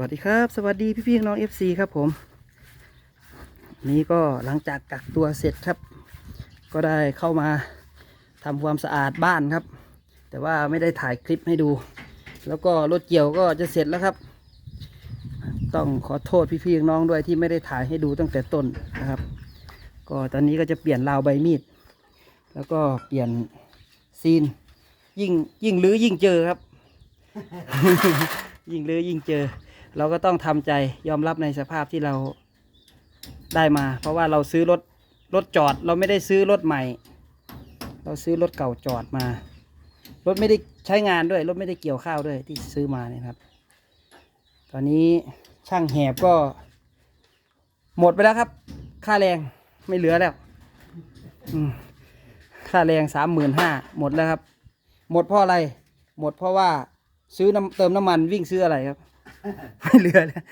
วัสดีครับ สวัสดีพี่พี่น้องเอฟซีครับผม นี่ก็หลังจากกักตัวเสร็จครับ ก็ได้เข้ามาทำความสะอาดบ้านครับ แต่ว่าไม่ได้ถ่ายคลิปให้ดู แล้วก็รถเกี่ยวก็จะเสร็จแล้วครับ ต้องขอโทษพี่พี่น้องด้วยที่ไม่ได้ถ่ายให้ดูตั้งแต่ต้นนะครับ ก็ตอนนี้ก็จะเปลี่ยนราวใบมีด แล้วก็เปลี่ยนซีน ยิ่งยิ่งลื้อยิ่งเจอครับ ยิ่งลื้อยิ่งเจอ เราก็ต้องทำใจยอมรับในสภาพที่เราได้มา เพราะว่าเราซื้อรถรถจอด เราไม่ได้ซื้อรถใหม่ เราซื้อรถเก่าจอดมา รถไม่ได้ใช้งานด้วย รถไม่ได้เกี่ยวข้าวด้วยที่ซื้อมาเนี่ยครับ ตอนนี้ช่างแหบก็ หมดไปแล้วครับ ค่าแรงไม่เหลือแล้วค่าแรงสามหมื่นห้าหมดแล้วครับ หมดเพราะอะไร หมดเพราะว่าซื้อน้ำเติมน้ำมันวิ่งซื้ออะไรครับ ไม่เหลือแล้ว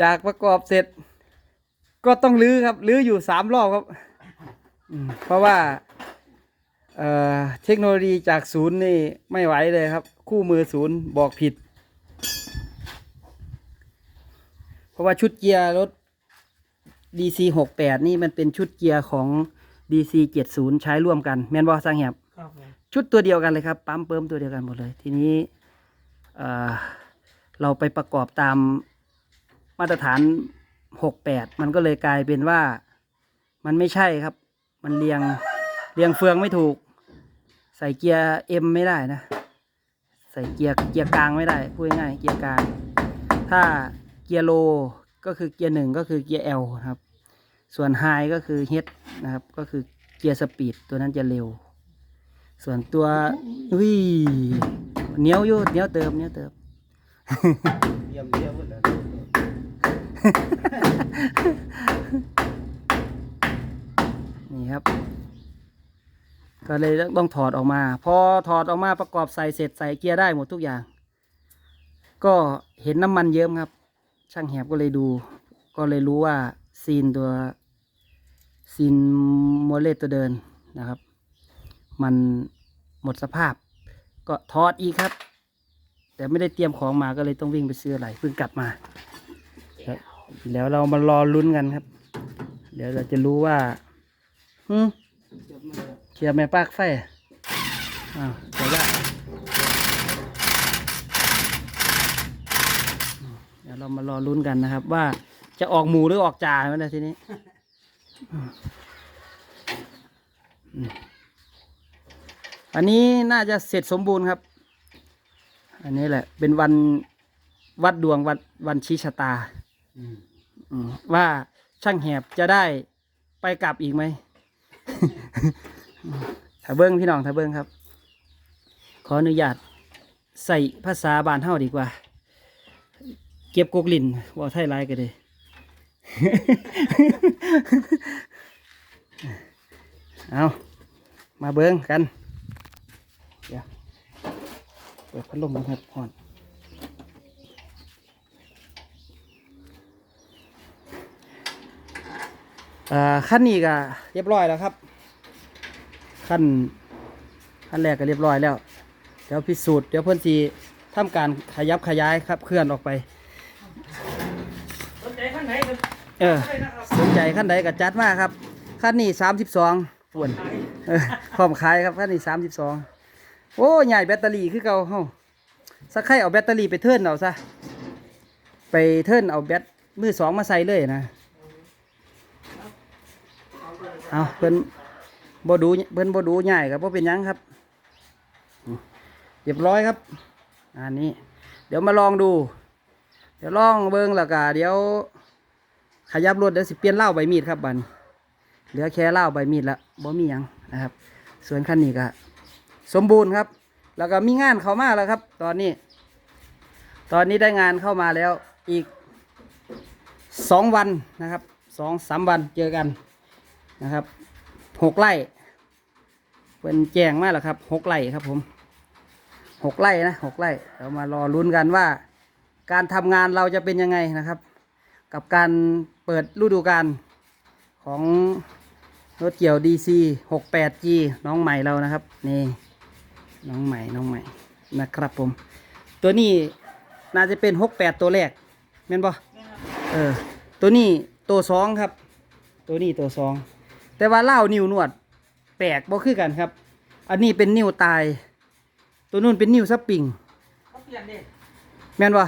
จากประกอบเสร็จ ก็ต้องลื้อครับ ลื้ออยู่สามรอบครับอืมเพราะว่าเอ่อเทคโนโลยีจากศูนย์นี่ไม่ไหวเลยครับ คู่มือศูนย์บอกผิด เพราะว่าชุดเกียร์รถ DC หกแปดนี่มันเป็นชุดเกียร์ของ DC เจ็ดศูนย์ใช้ร่วมกัน แมนบอสร้างแหบครับ ชุดตัวเดียวกันเลยครับ ปั๊มเปิมตัวเดียวกันหมดเลย ทีนี้เเราไปประกอบตามมาตรฐานหกแปดมันก็เลยกลายเป็นว่ามันไม่ใช่ครับ มันเรียงเรียงเฟืองไม่ถูก ใส่เกียร์เอ็มไม่ได้นะ ใส่เกียร์เกียร์กลางไม่ได้พูดง่ายเกียร์กลาง ถ้าเกียร์โลก็คือเกียร์หนึ่งก็คือเกียร์ L ครับ ส่วนไฮก็คือ H นะครับ ก็คือเกียร์สปีดตัวนั้นจะเร็ว ส่วนตัวอุ้ยเหนียวอยู่เหนียวเติมเหนียวเติมเยี่ยมเยี่ยมหมดแล้วนี่ครับ ก็เลยต้องถอดออกมา พอถอดออกมาประกอบใส่เสร็จใส่เกียร์ได้หมดทุกอย่าง ก็เห็นน้ำมันเยิ้มครับ ช่างแหบก็เลยดู ก็เลยรู้ว่าซีนตัวซีนโมเลตตัวเดินนะครับ มันหมดสภาพ ก็ถอดอีกครับ แต่ไม่ได้เตรียมของมาก็เลยต้องวิ่งไปซื้ออะไรเพิ่งกลับมาแล้วเรามารอลุ้นกันครับ เดี๋ยวเราจะรู้ว่าหืมเขียบแม่ปากไฟอ้าวเดี๋ยวละเดี๋ยวเรามารอลุ้นกันนะครับ ว่าจะออกหมูหรือออกจ่าไหมนะทีนี้ อืมอืมอันนี้น่าจะเสร็จสมบูรณ์ครับ อันนี้แหละ เป็นวันวัดดวงวัดวันชี้ชะตาอืมว่าช่างแหบจะได้ไปกลับอีกไหมถ้าเบิ้งพี่น้องถ้าเบิ้งครับ ขออนุญาตใส่ภาษาบานเท่าดีกว่า เก็บกกลิ่นว่าไทยไรกันเลยเอามาเบิ้งกัน เดี๋ยวเปิดพัดลมนะครับผ่อนขั้นนี้ก็เรียบร้อยแล้วครับ ขั้นขั้นแรกก็เรียบร้อยแล้ว เดี๋ยวพิสูจน์เดี๋ยวเพื่อนสีทำการขยับขยายครับเคลื่อนออกไปสนใจข้างไหนเออสนใจขั้นใดก็จัดมากครับ ขั้นนี้สามสิบสองฝวนเออพร้อมขายครับขั้นนี้สามสิบสอง โอ้ใหญ่แบตเตอรี่คือเก่าเฮาสักใครเอาแบตเตอรี่ไปเทิร์นเอาซะไปเทิร์นเอาแบตมือสองมาใส่เลยนะเอาเพิ่นบ่ดูเพิ่นบ่ดูใหญ่ครับบ่เป็นยังครับเรียบร้อยครับอันนี้ เดี๋ยวมาลองดู เดี๋ยวลองเบิ่งแล้วก็เดี๋ยว ขยับรถเดี๋ยวสิเปลี่ยนเหล้าใบมีดครับบันเหลือแค่เหล้าใบมีดละบ่มียังนะครับ ส่วนคันนี้ก็ สมบูรณ์ครับ แล้วก็มีงานเข้ามาแล้วครับ ตอนนี้ ตอนนี้ได้งานเข้ามาแล้วอีกสองวันนะครับสองสามวันเจอกันนะครับหกไร่เป็นแจงมาแล้วครับหกไร่ครับผมหกไร่นะหกไร่เรามารอลุ้นกันว่า การทำงานเราจะเป็นยังไงนะครับ กับการเปิดฤดูกาลของรถเกี่ยว DC 68G น้องใหม่เรานะครับ นี่ น้องใหม่น้องใหม่นะครับผม ตัวนี้น่าจะเป็นหกแปดตัวแรกแม่นบ่เออ ตัวนี้ตัวสองครับ ตัวนี้ตัวสองแต่ว่าเล่าวนิ้วนวด แปลกบ่คือกันครับ อันนี้เป็นนิ้วตาย ตัวนู้นเป็นนิ้วสปริงเขาเปลี่ยนเด็กแม่นบ่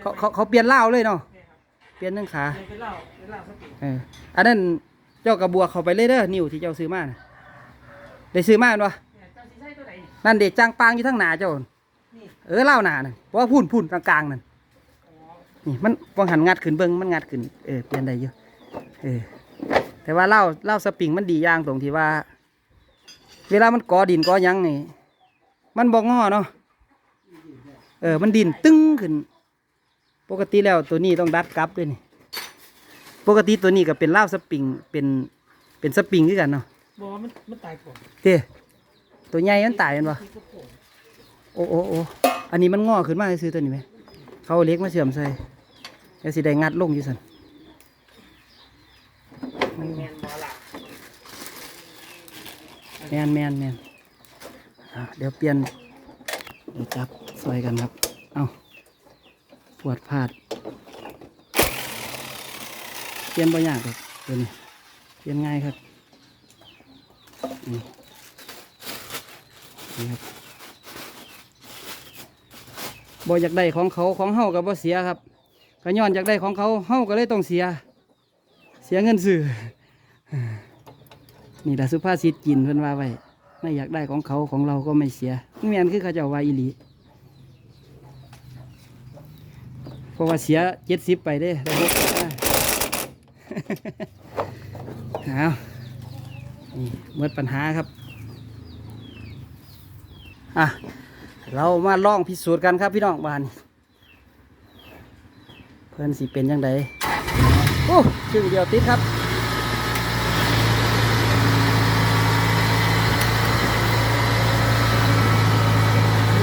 เขาเขาเขาเปลี่ยนเล่าวเลยเนาะเนี่ยครับเปลี่ยนหนึ่งขาเปลี่ยนเป็นเหล้าเป็นเหล้าสติเอออันนั้นเจ้ากระบวกเข้าไปเลยเด้อนิ้วที่เจ้าซื้อมาน่ะได้ซื้อมาแม่นบ่เนี่ยเจ้าสิใช้ตัวไห นนี่นั่นเด็กจางปางอยู่ทั้งหนาเจ้านี่เออเล่าวหนาน่ะเพราะว่าพุ่นพุ่นกลางๆนั่นอ๋อนี่มันวังหันงัดขึ้นเบิ้งมันงัดขึ้นเออเปลี่ยนได้อยู่เออแต่ว่าเหล้าเหล้าสปริงมันดีอย่างตรงที่ว่า เวลามันก่อดินก่อหยังนี่มันบ่งอเนาะเออมันดินตึ้งขึ้น ปกติแล้วตัวนี้ต้องดัดกลับด้วยนี่ปกติตัวนี้ก็เป็นเหล้าสปริงเป็นเป็นสปริงคือกันเนาะบอกว่ามันมันตายก่อนเต้ ตัวใหญ่มันตายกันปะที่กระโปรงโอ้โอ้โอ้อันนี้มันงอขึ้นมาซื้อตัวนี้ไหมเขาเอาเหล็กมาเชื่อมใส่แล้วสิได้งัดลงอยู่สันแมนบอละแมนแมนแมนอะเดี๋ยวเปลี่ยนเดี๋ยวจับซอยกันครับ เอาปวดพลาด เปลี่ยนบ่ยากครับตัวนี้เปลี่ยนง่ายครับ นี่ครับบ่อยากได้ของเขาของเฮากับบ่เสียครับก็ย้อนอยากได้ของเขาเฮาก็เลยต้องเสีย เสียเงินซื้อนี่แหละสุภาษิตจีนเพิ่นว่าไว้ไม่อยากได้ของเขาของเราก็ไม่เสียแม่นคือเขาเจ้าว่าอีหลีเพราะว่าเสียเจ็ดสิบไปเด้ได้หกสิบเอานี่หมดปัญหาครับ อะเรามาลองพิสูจน์กันครับพี่น้องบ้านเพื่อนสิเป็นยังไงโอ้ชึ่งเดียวติดครับ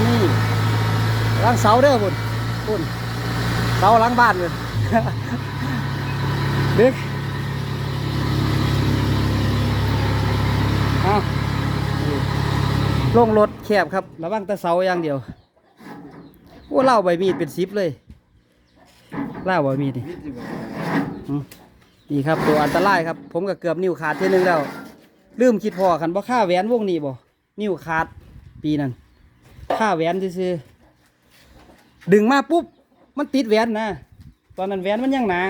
นี่หลังเสาเด้อพุ่นพุ่นเสาหลังบ้านเลยดึกเอานี่ ลงรถแคบครับ ระวังแต่เสาอย่างเดียวโอ้เล่าใบมีดเป็นซิปเลยเล่าใบมีดนี่อืมนี่ครับตัวอันตรายครับ ผมก็เกือบนิ้วขาดเทีนึงแล้วลืมคิดพอคันบ่ค่าแหวนวงนี้บ่นิ้วขาดปีนั้นค่าแหวนซื่อๆดึงมาปุ๊บมันติดแหวนนะตอนนั้นแหวนมันยังหนา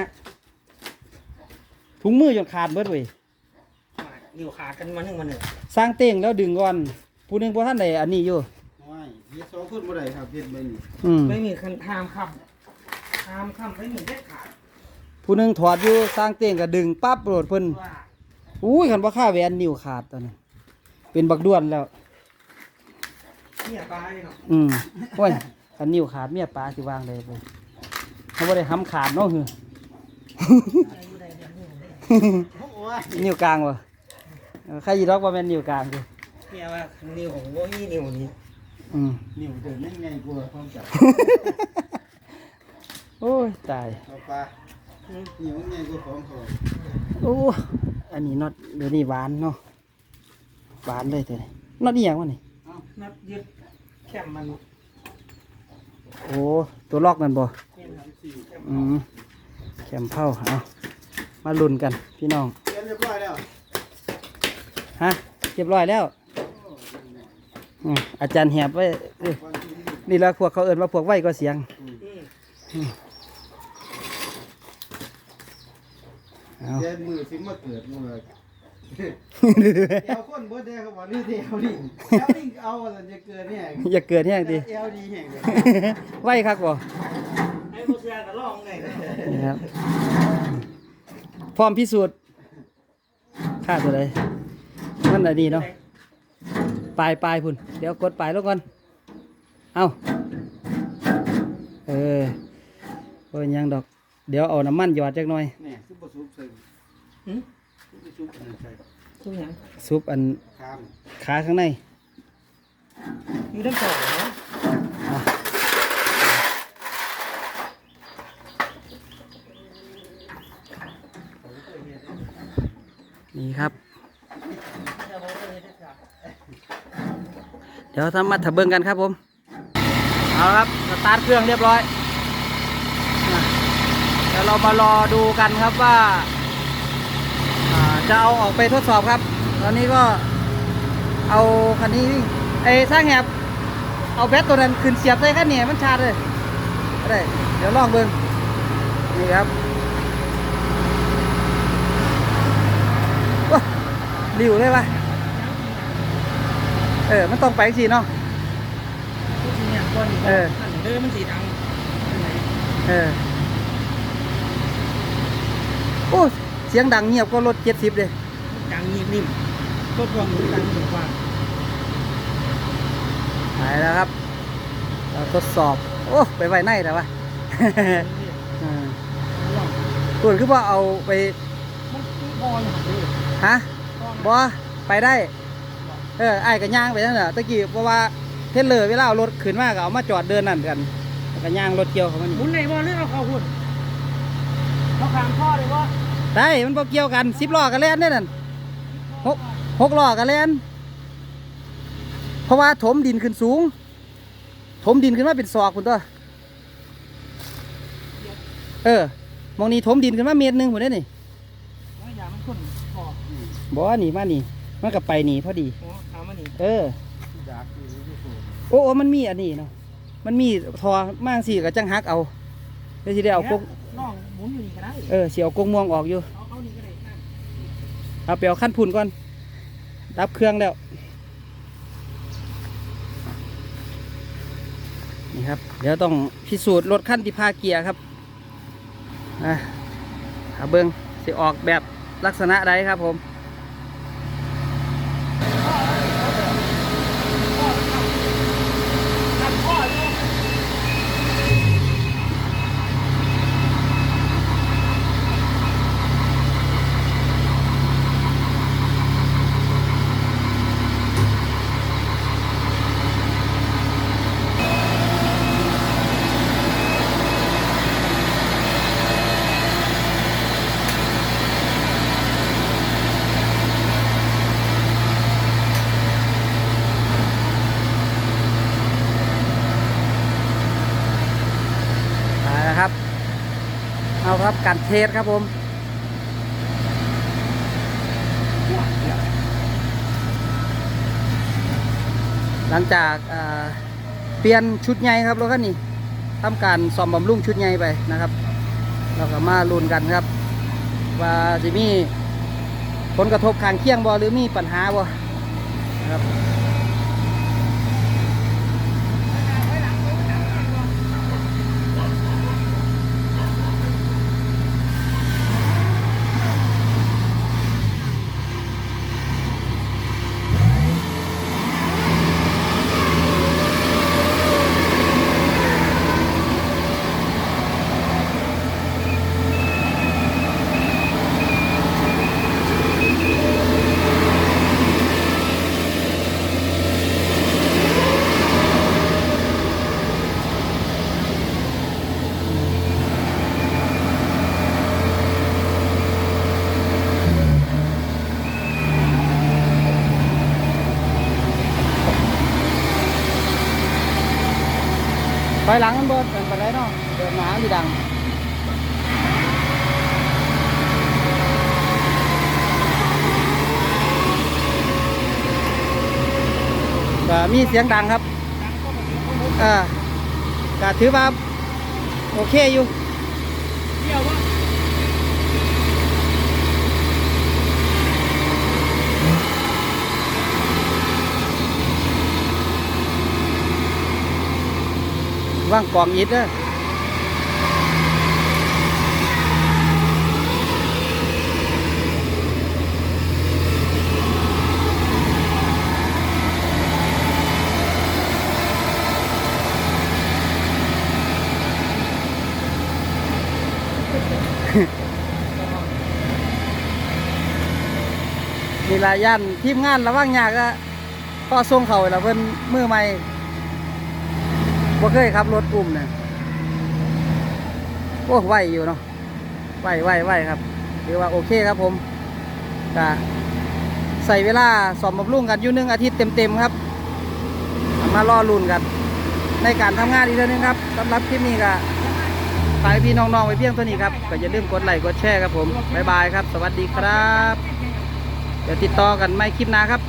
ถุงมือจนขาดเบิดเว้ยนิ้วขาดกันมาหนึ่งมาหนึ่งสร้างเต้งแล้วดึงก่อน ผู้หนึงพอท่านใดอันนี้อยู่ ไม่เฮ็ดสองคนบ่ได้ครับเฮ็ดไม่นี่อืมไม่มีคันทามคำทามคำไม่มีเด็ดขาดผู้หนึงถอดอยู่สร้างเต้งก็ดึงปั๊บโหลดเพิ่นว่าอุ้ยคันว่าค่าแหวนนิ้วขาดตอนนั้นเป็นบักด้วนแล้ว เนี่ยตายเนาะอืมโอ้ยคันนิ้วขาดเมียปลาสิวางเลยไปเขาบ่ได้ห้ำขาดเนาะคือ โอ้ยนิ้วกลางวะเออใครยีรอกว่าเป็นนิ้วกลางคือ เนี่ยว่านิ้วของว่ามีนิ้วนี้อืมนิ้วเดินยังไงกลัวความจับโอ้ยตายเอาปลานิ้วยังไงกลัวของเขาโอ้อันนี้น็อตเดี๋ยวนี้หวานเนาะหวานเลยตัวนี้น็อตนี่ยังวะนี่นับยึดแคมมันโอ้ตัวล็อกนั่นบ่เนี่ยครับแคมอืมแคมเผาเอามาลุ้นกันพี่น้องเรียนเรียบร้อยแล้วฮะเรียบร้อยแล้ว อืมอาจารย์แหบไว้เอ้ยวันที่นี่ละพวกเขาเอิ้นว่าพวกไว้ก็เสียงอืมเอาเรียนมือสิมาเกิดมือเอวคนบ่ได้เขาบอกนี่เอวนี่เอวนี่เอาอะไรจะเกิดเนี่ยอย่าเกิดแห้งดิเอวดีแห่งเลยไว้คักบ่ไอ้โมเสียก็ลองไงนะนี่ครับพร้อมพิสูจน์ค่าตัวใดมันอันนี้เนาะ ปลายปลายพุ่น เดี๋ยวกดปลายแล้วก่อน เอาเออโอ้ยยังดอก เดี๋ยวเอาน้ำมันหยอดจักหน่อยเนี่ยซุปเปอร์ซุปใส่หืมซุปเปอร์ซุปอันนั้นใส่ทุกอย่างซุปอันข้ามขาข้างในอยู่ด้านต่อเนาะอะนี่ครับ ดี๋ยวทำมาถับเบิ้งกันครับผม เอาครับสตาร์ทเครื่องเรียบร้อยอะเดี๋ยวเรามารอดูกันครับว่าจะเอาออกไปทดสอบครับ ตอนนี้ก็เอาคันนี้วิ่งไอ้สร้างแหบเอาแบตตัวนั้นขึ้นเสียบใส่คันนี้มันชาร์จเลยได้เดี๋ยวลองเบิ่งนี่ครับริวเลยปะ เออ มันต้องไปสิเนาะผู้ที่เนี่ยก้อนเออนั่นเด้อมันสีดังอันไหนเออโอ้เสียงดังเงียบก็รถเจ็ดสิบเลยดังนิ่มนิ่มๆรถความหนุนดังหนุนกว่าไปแล้วครับ เราทดสอบ โอ้ ไปไว้ในแต่ว่าลองส่วนคือว่าเอาไปมันพออยู่เด้อฮะพอนะบอไปได้ เออไอ้ายกับย่างไปนั่นแหละตะกี้เพราะว่าเทเลอร์เวลาเอารถขึ้นมาก็เอามาจอดเดินนั่นกันแล้วก็ย่างรถเกี่ยวเขามันหมุนไหนบ่หรือเอาเข้าหุ่นเอาขางพ่อเลยว่าได้มันบ่เกี่ยวกันสิบล้อกันเล่นได้นั่นหกหกล้อกันเล่นเพราะว่าถมดินขึ้นสูง ถมดินขึ้นมาเป็นศอกคุณตัวเออมองนี้ถมดินขึ้นมาเมตรหนึ่งผมได้นี่ไม่อยากมันคนพอบอกว่านี่มานี่ มันกับไปนี่พอดี โอ้ถามมานี่เออ อยากอยู่ที่สูงโอ้โอ้มันมีอันนี้เนาะ มันมีทอมากสิกับจังฮักเอาเดี๋ยวสิได้เอากกน้องหมุนอยู่นี่ก็ได้เออเสียวกกม่วงออกอยู่ เอาเข้านี่ก็ได้นั่นเอาไปเอาขั้นพุ่นก่อน ดับเครื่องแล้ว นี่ครับ เดี๋ยวต้องพิสูจน์รถขั้นที่พาเกียร์ครับอะหาเบิงสิออกแบบลักษณะใดครับผม ทำพ่ออยู่ เอาละครับ เอาครับ การเทสครับผมหลังจากเปลี่ยนชุดใหญ่ครับรถคันนี้ทำการซ่อมบำรุงชุดใหญ่ไปนะครับเราก็มาลุ้นกันครับ ว่าจะมีผลกระทบข้างเคียงบ่หรือมีปัญหาบ่นะครับ ถอยหลังมันเบิดเป็นไปได้ เนาะเดินหนาอยู่ดังก็มีเสียงดังครับเอ่าก็ถือว่าโอเคอยู่เดี๋ยวว่าว่างกองอิดเด้อ นี่ลายันทีมงานระว่างยากะก็ส่งเขาเล้เพิ่นมือใหม่บ่เคยครับรถกลุ่มเนี่ยโอ้ไหวอยู่เนาะไหวไหวไหวครับหรือว่าโอเคครับผมกะใส่เวลาสอมบำรุงกันอยู่หนึ่งอาทิตย์เต็มเต็มครับ มาล่อลุ่นกัน ในการทำงานอีกเท่านึงครับสำหรับคลิปนี้ก็ฝากพี่น้องๆไว้เพียงเท่านี้ครับ ก็อย่าลืมกดไลค์กดแชร์ครับผม บ๊ายบายครับ สวัสดีครับ เดี๋ยวติดต่อกันไม่คลิปหน้าครับ